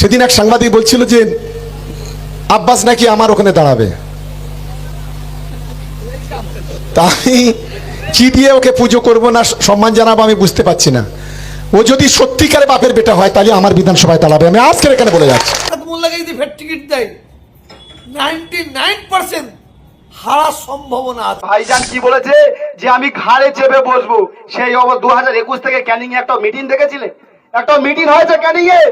সেদিন এক সাংবাদিক বলছিল যে আব্বাস নাকি আমার ওখানে দাঁড়াবে। তাই কি দিয়ে ওকে পুজো করব না সম্মান জানাব আমি বুঝতে পারছি না। ও যদি সত্যিকারে বাপের বেটা হয় তাহলে আমার বিধানসভায় দাঁড়াবে। আমি আজকের এখানে বলে যাচ্ছি। মোল্লাকে যদি ফের টিকিট দেয় নাইনটি নাইন পার্সেন্ট সম্ভাবনা আছে। ভাইজান কি বলেছে? যে আমি ঘাড়ে চেপে বসবো। সেই অবস্থা দু হাজার একুশ থেকে ক্যানিং একটা মিটিং দেখেছিলে? একটা মিটিং হয়েছে ক্যানিং এ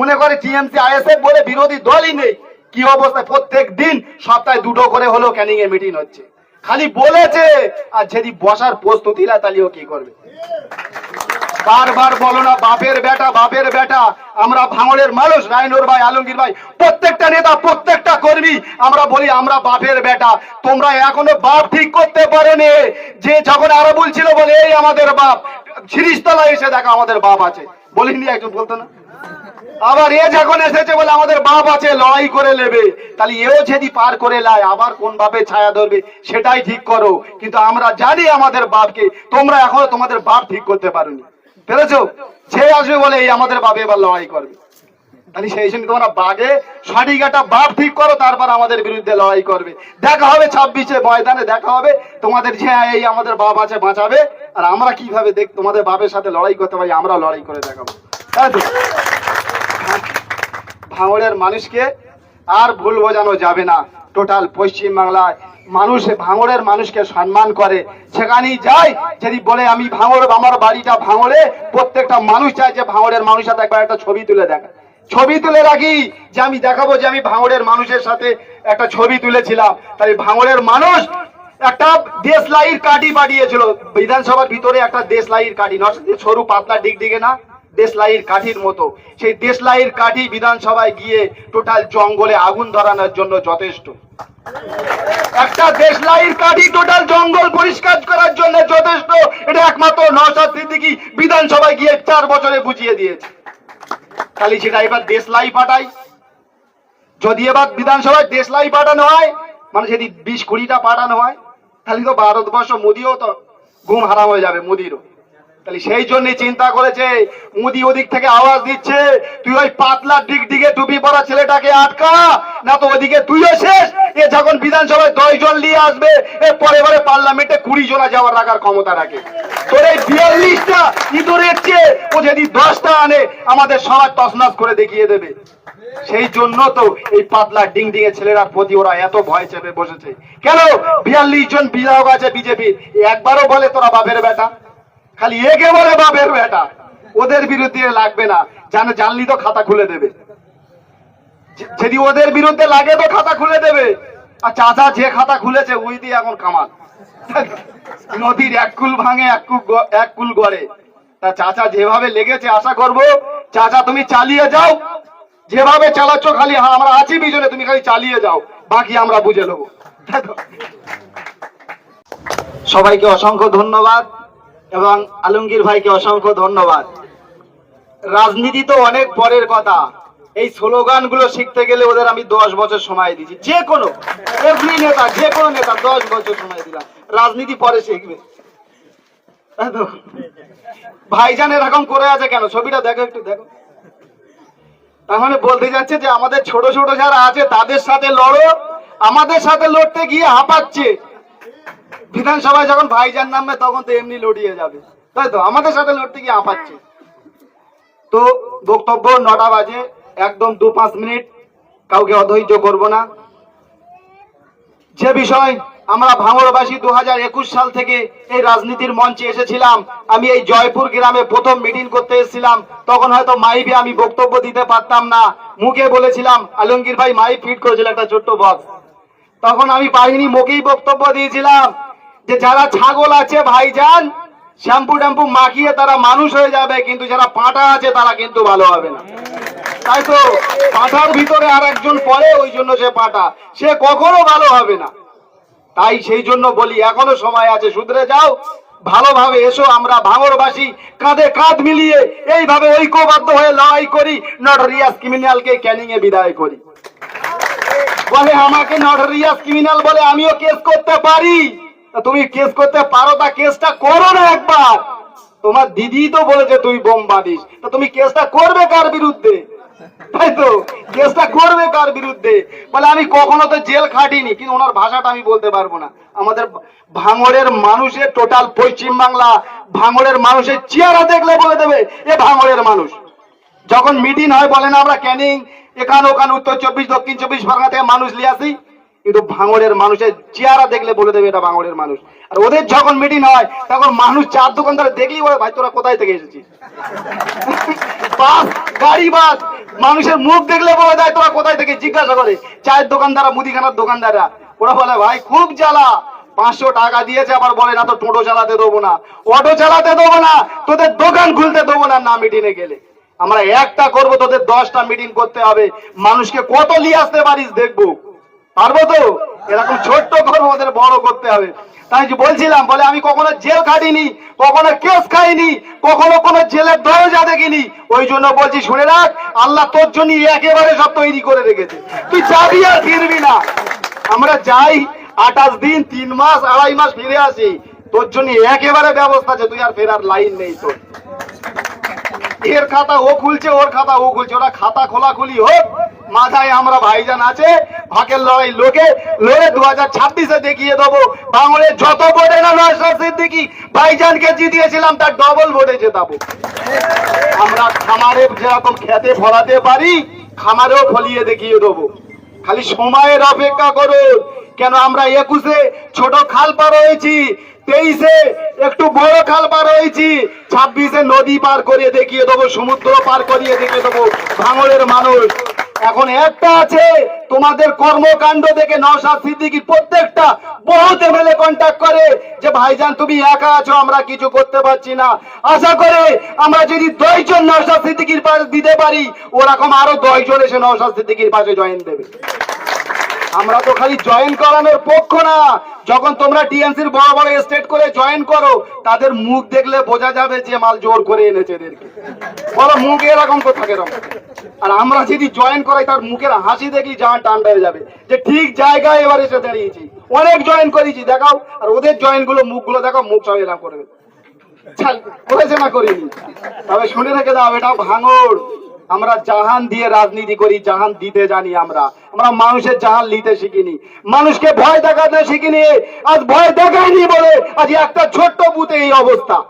মনে করে টিএমসি, আইএসএফ বলে বিরোধী দলই নেই। কি অবস্থায় প্রত্যেক দিন সপ্তাহে দুটো করে হলো ক্যানিং এ মিটিং হচ্ছে? খালি বলেছে, আর যদি বসার প্রস্তুতি না তাহলে ও কি করবে? বারবার বলো না, বাপের বেটা বাপের বেটা, আমরা ভাঙড়ের মানুষ, রায়নুর ভাই, আলমগীর ভাই, প্রত্যেকটা নেতা, প্রত্যেকটা কর্মী, আমরা বলি, আমরা বাপের বেটা। তোমরা এখনও বাপ ঠিক করতে পারেনি। যে যখন আরও বলছিল বলে, এই আমাদের বাপ। ছিরিশতলা এসে দেখা, আমাদের বাপ আছে। বলিনি একজন বলতো না? আবার এ যখন এসেছে বলে আমাদের বাপ আছে, লড়াই করে নেবে। তাহলে এও যদি পার করে লায় আবার কোন বাপে ছায়া ধরবে? সেটাই ঠিক করো। কিন্তু আমরা জানি আমাদের বাপকে, তোমরা এখনও তোমাদের বাপ ঠিক করতে পারোনি। পেরেছ? সে আসবে বলে এই আমাদের বাপে এবার লড়াই করবে। তাহলে সেই জন্য তোমরা বাগে সঠিক একটা বাপ ঠিক করো, তারপর আমাদের বিরুদ্ধে লড়াই করবে। দেখা হবে ছাব্বিশে ময়দানে, দেখা হবে। তোমাদের যে এই আমাদের বাপ আছে, বাঁচাবে। আর আমরা কীভাবে দেখ তোমাদের বাপের সাথে লড়াই করতে পারি আমরা লড়াই করে দেখাবো। ভাঙড়ের মানুষকে আর ভুল বোঝানো যাবে না। টোটাল পশ্চিম বাংলায় মানুষ, ভাঙড়ের মানুষকে সম্মান করে। সেখানেই যায় যদি বলে আমি ভাঙড়, আমার বাড়িটা ভাঙড়ে, প্রত্যেকটা মানুষ চায় যে ভাঙড়ের মানুষের সাথে একবার একটা ছবি তুলে দেখা। ছবি তুলে রাখি যে আমি দেখাবো যে আমি ভাঙড়ের মানুষের সাথে একটা ছবি তুলেছিলাম। তাই ভাঙড়ের মানুষ একটা দেশ দেশলাইয়ের কাঠি পাঠিয়েছিল বিধানসভার ভিতরে একটা দেশ দেশলাইয়ের কাঠি, নষ্ট সরু পাতলা ডিগ ডিগে না, দেশলাইয়ের কাঠির মতো। সেই দেশ দেশলাইয়ের কাঠি বিধানসভায় গিয়ে টোটাল জঙ্গলে আগুন ধরানোর জন্য যথেষ্ট। একটা দেশ দেশলাইয়ের কাঠি টোটাল জঙ্গল পরিষ্কার করার জন্য যথেষ্ট। এটা একমাত্র নওশাদ সিদ্দিকী বিধানসভায় গিয়ে চার বছরে বুঝিয়ে দিয়েছে। খালি সেটা এবার দেশ দেশলাই পাঠাই। যদি এবার বিধানসভায় দেশ দেশলাই পাঠানো হয় মানে যদি বিশ কুড়িটা পাঠানো হয় তাহলে তো ভারতবর্ষ মোদিও তো ঘুম হারাম হয়ে যাবে মোদিরও। তাহলে সেই জন্য চিন্তা করেছে, মোদি ওদিক থেকে আওয়াজ দিচ্ছে, তুই ওই পাতলা ডিগ ডিগে টুপি পরা ছেলেটাকে আটকা, না তো ওদিকে তুইও শেষ। এ যখন বিধানসভায় দশ জন নিয়ে আসবে, এ পরে পরে পার্লামেন্টে কুড়ি জনা যাওয়ার রাখার ক্ষমতা রাখে তোর এই বিয়াল্লিশটা ইঁদুরের চেয়ে ও যদি দশটা আনে, আমাদের সবার তসনাস করে দেখিয়ে দেবে। সেই জন্য তো এই পাতলা ডিং ডিঙে ছেলেরার প্রতি ওরা এত ভয় চেপে বসেছে। কেন? বিয়াল্লিশ জন বিধায়ক আছে বিজেপি একবারও বলে তোরা বাপের বেটা। খালি একে বলে বাপের বেটা। ওদের বিরুদ্ধে লাগবে না। জানে জানলি তো খাতা খুলে দেবে। যদি ওদের বিরুদ্ধে লাগে তো খাতা খুলে দেবে। আর চাচা যে খাতা খুলেছে, ওই দিয়ে এখন কামাল। নদীর এক কুল ভাঙে, এক কুল এক কুল গড়ে। তা চাচা যেভাবে লেগেছে, আশা করব, চাচা তুমি চালিয়ে যাও। যেভাবে চালাচ্ছ, খালি হ্যাঁ আমরা আছি বিজনে তুমি খালি চালিয়ে যাও। বাকি আমরা বুঝে নেব। সবাইকে অসংখ্য ধন্যবাদ। এবং আলমগীর ভাইকে অসংখ্য ধন্যবাদ। রাজনীতি তো অনেক পরের কথা। এই স্লোগানগুলো শিখতে গেলে ওদের আমি দশ বছর সময় দিচ্ছি যে কোনো এভরি নেতা, যে কোনো নেতা দশ বছর সময় দিলাম রাজনীতি পরে শিখবে। ভাইজান এরকম করে আছে কেন? ছবিটা দেখো একটু, দেখো। তার মানে বলতে যাচ্ছে যে আমাদের ছোট ছোট যারা আছে, তাদের সাথে লড়ো। আমাদের সাথে লড়তে গিয়ে হাঁপাচ্ছে। বিধানসভায় যখন ভাইজান নামবে, তখন তো এমনি লড়িয়ে যাবে। তাই তো? আমাদের সাথে লড়তে গিয়ে হাঁপাচ্ছে তো বক্তব্য নটা বাজে, একদম দু পাঁচ মিনিট, কাউকে অধৈর্য করব না। যে বিষয় আমরা ভাঙড়বাসী দু হাজার একুশ সাল থেকে এই রাজনীতির মঞ্চে এসেছিলাম, আমি এই জয়পুর গ্রামে প্রথম মিটিং করতে এসেছিলাম, তখন হয়তো মাইবে আমি বক্তব্য দিতে পারতাম না। মুখে বলেছিলাম, আলমগীর ভাই, মাইক ফিট করেছিল একটা ছোট্ট বক্স তখন আমি বাহিনী মুখেই বক্তব্য দিয়েছিলাম যে যারা ছাগল আছে ভাইজান, শ্যাম্পু ট্যাম্পু মাখিয়ে তারা মানুষ হয়ে যাবে, কিন্তু যারা পাঁটা আছে তারা কিন্তু ভালো হবে না। তাই তো পাঁঠার ভিতরে আর একজন পড়ে, ওই জন্য সে পাঁঠা সে কখনো ভালো হবে না। তাই সেই জন্য বলি, এখনও সময় আছে, শুধরে যাও। ভালোভাবে এসো, আমরা ভাঙরবাসী কাঁধে কাঁধ মিলিয়ে এইভাবে ঐক্যবদ্ধ হয়ে লড়াই করি। নটরিয়াস ক্রিমিনালকে ক্যানিং এ বিদায় করি। বলে আমাকে নটরিয়াস ক্রিমিনাল বলে আমিও কেস করতে পারি। তুমি কেস করতে পারো তা কেসটা করো না একবার। তোমার দিদি তো বলেছে তুই বোম বাঁধিস। তা তুমি কেসটা করবে কার বিরুদ্ধে? তাই তো? কেসটা করবে কার বিরুদ্ধে? বলে আমি কখনো তো জেল খাটিনি, কিন্তু ওনার ভাষাটা আমি বলতে পারব না। আমাদের ভাঙড়ের মানুষের টোটাল পশ্চিম বাংলা ভাঙড়ের মানুষের চেহারা দেখলে বলে দেবে, এ ভাঙড়ের মানুষ। যখন মিটিং হয় বলে না আমরা ক্যানিং এখান, ওখানে, উত্তর চব্বিশ, দক্ষিণ চব্বিশ পরগনা থেকে মানুষ নিয়ে আসি। কিন্তু ভাঙড়ের মানুষের চেহারা দেখলে বলে দেবে এটা ভাঙড়ের মানুষ। আর ওদের যখন মিটিং হয়, তখন মানুষ চার দোকানদার দেখলেই বলে, ভাই, তোরা কোথায় থেকে এসেছিস? বাস, গাড়ি, বাস। মানুষের মুখ দেখলে বলে দেয়, তোরা কোথায় থেকে? জিজ্ঞাসা করে। চায়ের দোকানদাররা, মুদিখানার দোকানদাররা, ওরা বলে, ভাই, খুব জ্বালা। পাঁচশো টাকা দিয়েছে, আবার বলে, না, তো টোটো চালাতে দেবো না। অটো চালাতে দেবো না। তোদের দোকান খুলতে দেবো না। না মিটিংয়ে গেলে। আমরা একটা করব, তোদের দশটা মিটিং করতে হবে। মানুষকে কত নিয়ে আসতে পারিস দেখব। পারব তো? এরকম ছোট্ট করব, ওদের বড় করতে হবে। তাই বলছিলাম, বলে আমি কখনো জেল খাটিনি, কখনো কেস খাইনি, কখনো কোনো জেলের দরজা দেখিনি। ওই জন্য বলছি, শুনে রাখ, আল্লাহ তোর জন্য একেবারে সব তৈরি করে রেখেছে। তুই যাবি আর ফিরবি না। আমরা যাই, আঠাশ দিন, তিন মাস, আড়াই মাস ফিরে আসি। তোর জন্য একেবারে ব্যবস্থা আছে, তুই আর ফেরার লাইন নেই তোর। এর খাতা ও খুলছে, ওর খাতা ও খুলছে। ওরা খাতা খোলা খুলি হোক, মাথায় আমরা ভাইজান আছে ভাকের লড়াই লোকে, লড়ে দু হাজার ছাব্বিশে দেখিয়ে দেবো। বাংলায় যত ভোটে না নয়শাদ সিদ্দিকি ভাইজানকে জিতিয়েছিলাম, তার ডবল ভোটে জেতাবো। আমরা খামারে যেরকম খেতে ফলাতে পারি, খামারেও ফলিয়ে দেখিয়ে দেবো। খালি সময়ের অপেক্ষা করুন। কেন আমরা একুশে ছোট খাল পার হয়েছি তেইশে একটু বড় খাল পার হয়েছি, ছাব্বিশে নদী পার করিয়ে দেখিয়ে দেবো, সমুদ্র পার করিয়ে দেখিয়ে দেবো, ভাঙড়ের মানুষ। এখন একটা আছে, তোমাদের কর্মকাণ্ড দেখে নওশাদ সিদ্দিকি প্রত্যেকটা বহুত এমএলএ কন্ট্যাক্ট করে যে, ভাইজান, তুমি একা আছো, আমরা কিছু করতে পারছি না। আশা করে আমরা যদি দশজন নওশাদ সিদ্দিকির পাশে দিতে পারি, ওরকম আরও দশজন এসে নওশাদ সিদ্দিকির পাশে জয়েন দেবে। আমরা তো খালি জয়েন করানোর পক্ষ না। যখন তোমরা টিএমসির বড় বড় স্টেট করে জয়েন করো, তাদের মুখ দেখলে বোঝা যাবে যে মাল জোর করে এনেছে এদেরকে। বলো, মুখ এরকম তো থাকে আর আমরা যদি জয়েন করাই, তার মুখের হাসি দেখি, জান টান্ডা হয়ে যাবে। যে ঠিক জায়গায় এবার এসে দাঁড়িয়েছি। অনেক জয়েন করেছি, দেখাও। আর ওদের জয়েনগুলো, মুখগুলো দেখাও মুখ সব এরকম করবে। করেছে না করিনি। তবে শুনে রেখে দাও, এটা ভাঙড়। আমরা জাহান দিয়ে রাজনীতি করি, জাহান দিতে জানি আমরা। আমরা মানুষের জাহান নিতে শিখিনি। মানুষকে ভয় দেখাতে শিখিনি। আজ ভয় দেখায়নি বলে আজ একটা ছোট্ট বুথে এই অবস্থা।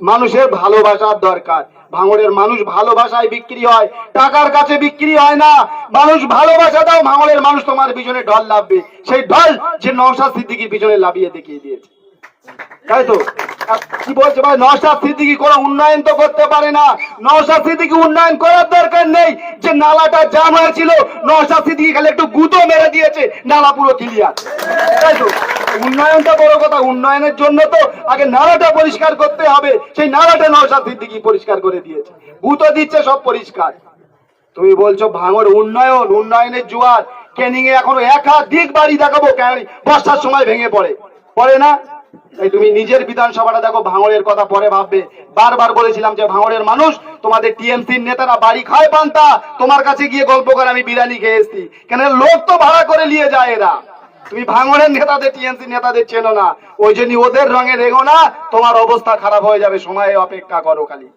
মানুষের ভালোবাসার দরকার। ভাঙড়ের মানুষ ভালোবাসায় বিক্রি হয়। টাকার কাছে বিক্রি হয় না। মানুষ ভালোবাসা দাও, ভাঙড়ের মানুষ তোমার পিছনে ঢল লাভবে সেই ঢল যে নওশাদ সিদ্দিকির পিছনে লাভিয়ে দেখিয়ে দিয়েছে। তাই তো? কি বলছে ভাই? সিদ্দিকি উন্নয়ন তো করতে পারে না। সিদ্দিকি উন্নয়ন করার দরকার নেই। যে নালাটা জাম হয়েছিল সিদ্দিকি খালি একটু গুঁতো মেরে দিয়েছে, নালা পুরো তাই তো? উন্নয়নটা বড় কথা, উন্নয়নের জন্য তো আগে নালাটা পরিষ্কার করতে হবে। সেই নালাটা নওশাদ সিদ্দিকি পরিষ্কার করে দিয়েছে। গুঁতো দিচ্ছে, সব পরিষ্কার। তুমি বলছো ভাঙর উন্নয়ন, উন্নয়নের জোয়ার। ক্যানিং এ এখনও একাধিক বাড়ি দেখাবো বর্ষার সময় ভেঙে পড়ে। পড়ে না? তাই তুমি নিজের বিধানসভাটা দেখো, ভাঙড়ের কথা পরে ভাববে। বারবার বলেছিলাম যে ভাঙড়ের মানুষ, তোমাদের টিএমসির নেতারা বাড়ি খায় পান্তা, তোমার কাছে গিয়ে গল্প করে আমি বিরিয়ানি খেয়ে এসছি। কেন লোক তো ভাড়া করে নিয়ে যায় এরা। তুমি ভাঙড়ের নেতাদের টিএমসি নেতাদের চেনো না। ওই জন্য ওদের রঙে রেগো না, তোমার অবস্থা খারাপ হয়ে যাবে, সময়ে অপেক্ষা করো খালি।